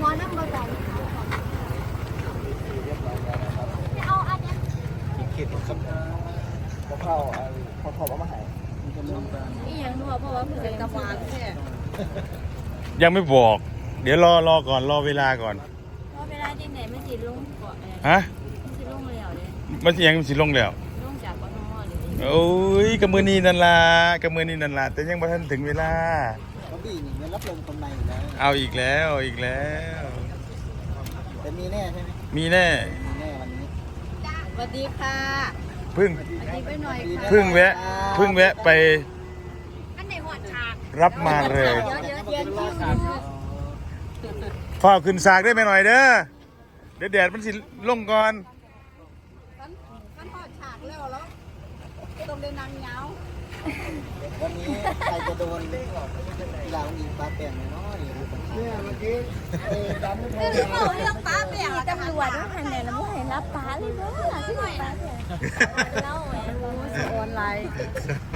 หัวน้ำบะไดเอาอันนี้คิดกับกะเพราเอากะเพราเอามาให้อีหยังนัวเพราะว่ามันเป็นตะวันแค่ยังไม่บอก เดี๋ยวรอรอก่อนรอเวลาก่อนเพราะเวลาจังไหนมันสิลงเกาะเลยฮะมันสิลงแล้วเลยมันสิยังสิลงแล้วลงจากกทมเลยโอ้ยกับมือนี้นั่นล่ะกับมือนี้นั่นล่ะแต่ยังบ่ทันถึงเวลา เขาบีนี่มันรับลมคนในอยู่แล้วเอาอีกแล้วเอาอีกแล้ว แต่มีแน่ใช่ไหมมีแน่มีแน่วันนี้สวัสดีค่ะพึ่งอันนี้ไปหน่อยค่ะพึ่งแวะพึ่งแวะไปอันไหนหัวฉากรับมาเลยเดี๋ยวเดี๋ยวเดี๋ยวคิวอยู่ฝ้าขึ้นสากได้ไหมหน่อยเด้อเดี๋ยวแดดมันสิลงก่อนขั้นหัวฉากแล้วแล้วตรงเดินนางเงา วันนี้ใครจะโดนกีฬาวันนี้ปลาแป้งน้อยเนี่ยเมื่อกี้เออดำไม่พอคือบอกเรื่องป้าเปียกตำรวจต้องหันไหนแล้วไม่เห็นรับป้าเลยเนอะที่ไหนป้าเปียกเล่าแหวนรู้สึกออนไลน์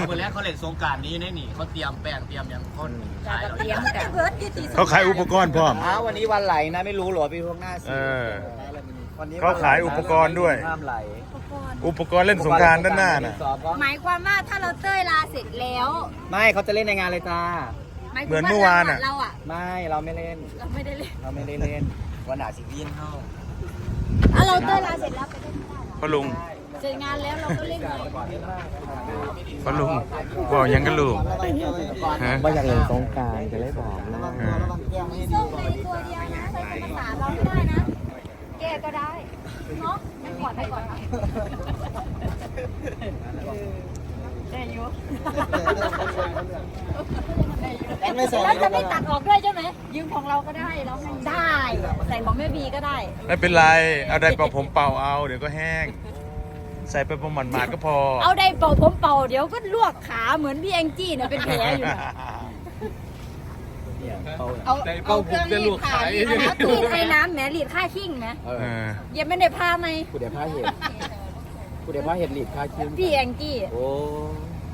เมื่อแรกเขาเล่นสงกรารนี้นี่นี่เขาเตรียมแป้งเตรียมอย่างคนขายแล้วเตรียมกันเบิร์ดยี่ตีเขาขายอุปกรณ์พร้อมอ้าววันนี้วันไหลนะไม่รู้เหรอพี่พวกหน้าสิเออวันนี้เขาขายอุปกรณ์ด้วยห้ามไหล อุปกรณ์เล่นสงกรารด้านหน้าน่ะ สอบก็หมายความว่าถ้าเราเต้ยลาเสร็จแล้ว ไม่เขาจะเล่นในงานเลยจ้าหายเหมืถึอนงเมื่อวานอะ เราอะไม่เราไม่เล่น เราไม่ได้เล่นเราไม่ได้เล่นวันหนาสิวีนเข้าอะเราเต้ยลาเสร็จแล้วไปเล่นไม่ได้หรอพ่อลุงเสร็จงานแล้วเราก็เล่นเลยพ่อลุงบอกยังกันลูกฮะ ว่าอยากเล่นสงการจะได้บอกระวังตัวระวังแก้วไม่ให้ดีส้มก่อในนตัวเดียวนะใช้ภาษาเราไม่ได้นะ แกก็ได้ เนาะไม่กอดไปก่อนนะได้อยุไม่ใส่แล้วจะไม่ตัดออกด้วยใช่ไหมยืมของเราก็ได้แล้วให้ได้ ใส่ของแม่บีก็ได้ ไม่เป็นไร เอาได้เป่าผมเป่าเอา เดี๋ยวก็แห้ง ใส่ไปประมาณมาก็พอ เอาได้เป่าผมเป่าเดี๋ยวก็ลวกขาเหมืมือนพี่แองจี้เนี่ยเป็นแผลอยู่ นะเอาเอาเครื่องรีดขารีดนะรีดไอ้น้ำแหมรีดค่าขิ้งนะเอเอออยังไม่ได้พาไหมกูเดี๋ยวผ้าเห็ดกูเดี๋ยวผ้าเห็ดหลีดผ้าคิ้วพี่แองจี้โอ้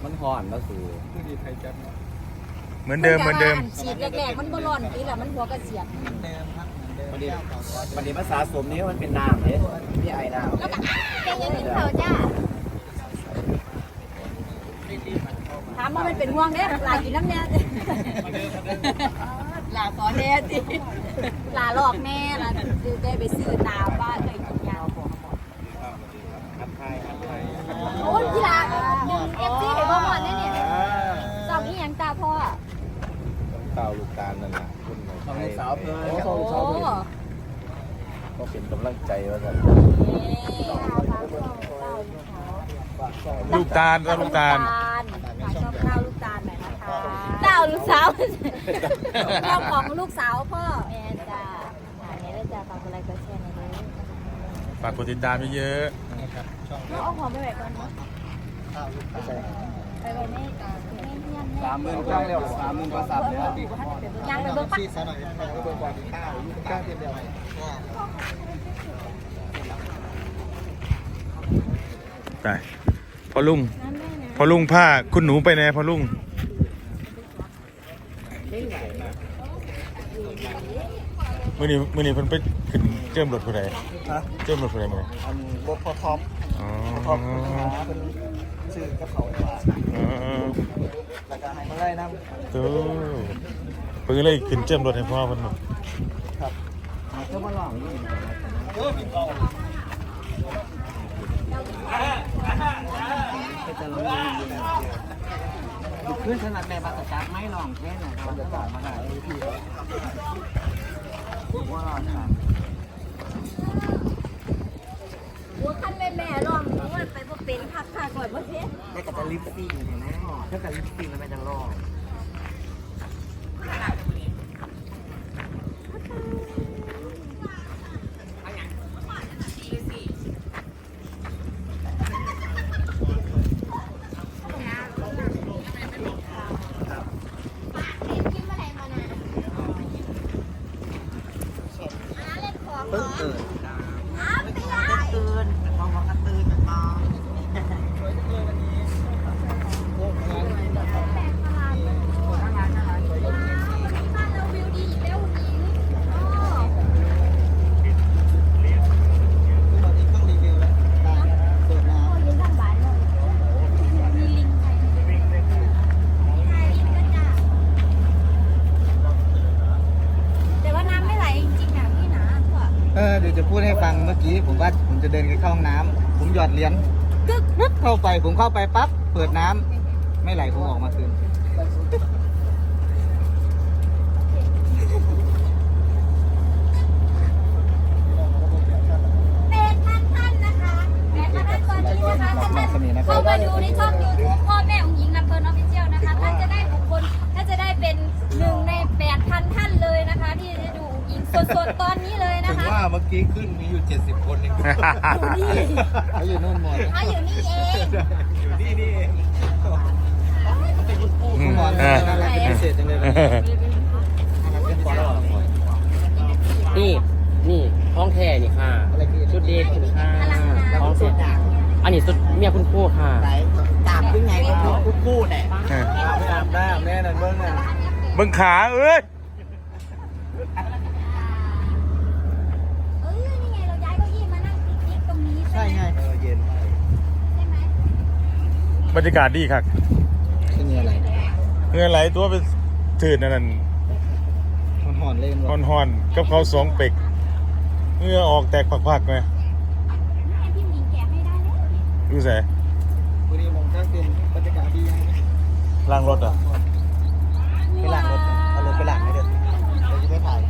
มันห่อนแล้วสูเหมือนเดิมเหมือนเดิมฉีดแรกๆมันบ่ร้อนปีละมันหัวกระเสียดวันนี้วันนี้ภาษาสมนี้มันเป็นน้ำเนี่ยพี่ไอ้น้ำแล้วก็อ้าแกยังกินข้าวจ้าถามว่ามันเป็นห่วงเด้หลากินน้ำเนี่ยหลาขอแน่สิหลาหลอกแน่ลาซื้อได้ไปซื้อตามว่าเคยกินยาโอ้ยพี่ลาหนึ่งเอฟซีเห็นบ่หมดเลยเนี่ยจำอีหยังตาพ่อเต่าลูกตาลนั่นแหละคุณของลูกสาวเพิ่นโอ้โหก็เป็นกำลังใจว่ากันลูกตาลก็ลูกตาล ชอบข้าวลูกตาลหน่อยนะคะ เต้าลูกสาวเจ้าของลูกสาวพ่อแม่จ้าอันนี้เราจะฝากอะไรก็แชร์ในนี้ฝากกดติดตามเยอะเราเอาของไปไหนก่อนเนาะไปไว้ไม่ไม่เงียบสามหมื่นกว่าแล้วสามหมื่นกว่าสับเนี่ยยังไปเบิ่งปะที่ซะหน่อยไปเบิ่งก่อนข้าวลูกข้าวเต็มเดียวๆไปพอลุงพอลุงผ้าคุณหนูไปไหนพอลุง มื่อนี้มื่อนี้เพิ่นไปขึ้นเจิมรถผู้ใดฮะเจิมรถผู้ใดมื่อนี้อันรถพอท็อปอ๋อพอท็อปหาเป็นซื้อกับเขามาอ๋อแล้วก็ให้มาไล่น้ตู้เพิ่นก็เลยขึ้นเจิมรถให้พ่อเพิ่นน่ะำครับก็มาลองนี่ ขึ้นขนาดแม่บัตรจักไม่ลองแค่ไหนบัตรจักมาหาพี่ว่าลองค่ะหัวขั้นแม่แม่ร้องหนูไปบ่เป็นพักค่ะก่อนบ่เพชรแม่ก็จะลิปซิงเห็นไหมถ้าจะลิปซิงแล้วแม่จะลอง กินมาไหนมานะอันนั้นเล่นของเหร เพิ่ง อ ตื่น อ้าวเตี้ย ตื่นมองว่ากระตื่นมา แปลกประหลาดเลย คือจะพูดให้ฟังเมื่อกี้ ผมว่าผมจะเดินไปเข้าห้องน้ำผมหยอดเหรียญกึกปึ๊บเข้าไปผมเข้าไปปั๊บเปิดน้ำไม่ไหลผมออกมาคืน แปดพันท่านนะคะแปดพันท่านตอนนี้นะคะถ้าท่านเข้ามาดูในช่องยูทูบพ่อแม่ของหญิงลำเพลินออฟฟิเชียลนะคะท่านจะได้บุคคลท่านจะได้เป็นหนึ่งในแปดพันท่านเลยนะคะ ที่จะดูหญิงสดๆตอนนี้เลยนะ ถึง คะ ว่าเมื่อกี้ขึ้นมีอยู่ 70 คนเองเขาอยู่นู่นหมดเขาอยู่นี่เองอยู่นี่นี่เองคุณหมอเออน่ารักเป็นพิเศษจังเลยนี่นี่ท้องแท้นี่ค่ะชุดเดทคุณค่ะท้องสุเสียอันนี้ชุดเมียคุณครู่ค่ะตามยังไงก็พูดพูดพูดแหละไม่อาบน้ำแน่นอนเบิ้งน่ะเบิ่งขาเอ้ย ใช่ใช่ไหมไงเออเย็นใช่ไหมบรรยากาศดีครับคือมีอะไรเงื่อนไหลตัวเป็นถืดนั่นนั่นมันหอนเล่นฮอนฮอนๆกับเขาวสองเป็กเงื่อออกแตกผักๆไหมนี่ไงพี่หมิงแกะให้ได้แล้วดูแสวันนี้ผมก็เป็นบรรยากาศดีให้ล้างรถอะ ไปหลังรถเอารถไปหลังให้เด็ดเราจะไปถ่าย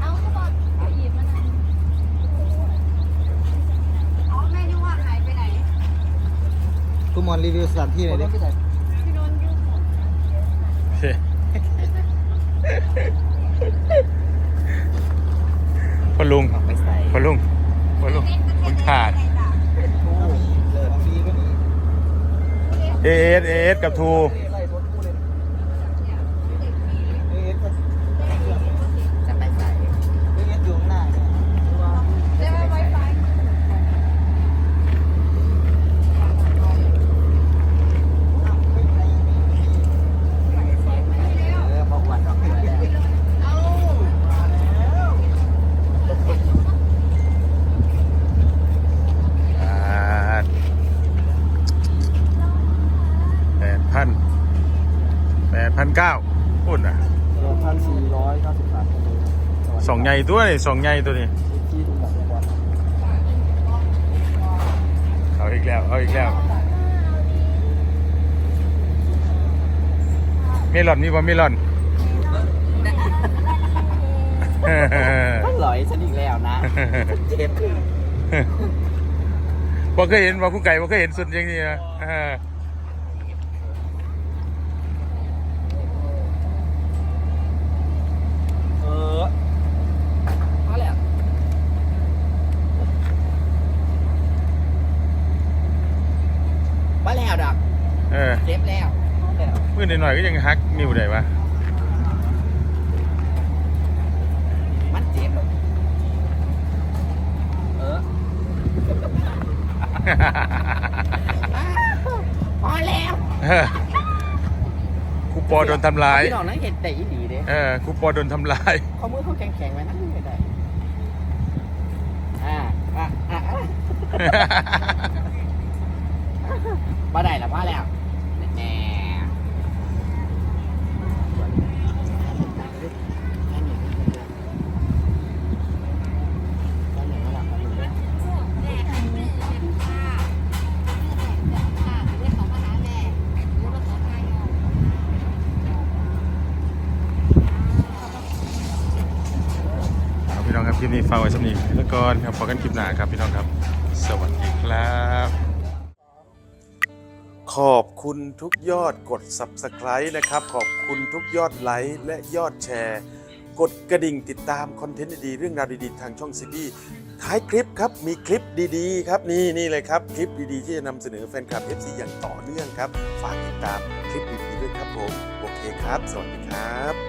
เอาเขาบอกเอาหยิบมาหน่อยอ๋อแม่นึกว่าหายไปไหน คุณหมอนรีวิวสถานที่หน่อยดิพอลุงไม่ใส่พอลุงพอลุงคุณขาดโอ้เลิศดีก็มีเอสเอสกับทู ไล่รถคู่เลยเอสก็ จะไปใส่ เอสอยู่ข้างหน้าเนี่ย ได้ไหมไวไฟ เออบอกวันดอก แปดพันแปดพัน เก้าพูดนะพันสี่ร้อยเก้าสิบบาทสองใหญ่ตัวนี่สองใหญ่ตัวนี้ที่ทุกแบบวันเอาอีกแล้ว เอาอีกแล้วเมลอนมีบ่เมลอนหลอยฉันอีกแล้วนะเจ็บบ่เคยเห็นบ่คุณไก่บ่เคยเห็นสุดอย่างนี้นะเออ เออมาแล้ว มาแล้วดอก เออ เจ็บแล้วแล้ว มือ หน่อยๆก็ยังฮักนิ้วได้ปะมันเจ็บเออพอแล้วเออครูปอโดนทำร้ายพี่น้องนั่งเห็นแต่อีหลีเด้เออครูปอโดนทำร้ายเขามือเขาแข็งๆไว้นั่งไม่ได้อ่าอะอะอะมาได้แล้วมาแล้วากไว้สำนีแล้วก่อนครับพอกันคลิปหน้าครับพี่น้องครับ สวัสดีครับ ขอบคุณทุกยอดกด Subscribe นะครับ ขอบคุณทุกยอดไลค์และยอดแชร์ กดกระดิ่งติดตามคอนเทนต์ดีๆเรื่องราวดีๆ ทางช่องซีบีท้ายคลิปครับมีคลิปดีๆ ครับนี่นี่เลยครับ คลิปดีๆ ที่จะนำเสนอแฟนคลับ FC อย่างต่อเนื่องครับ ฝากติดตามคลิปดีๆด้วยครับผม โอเคครับ สวัสดีครับ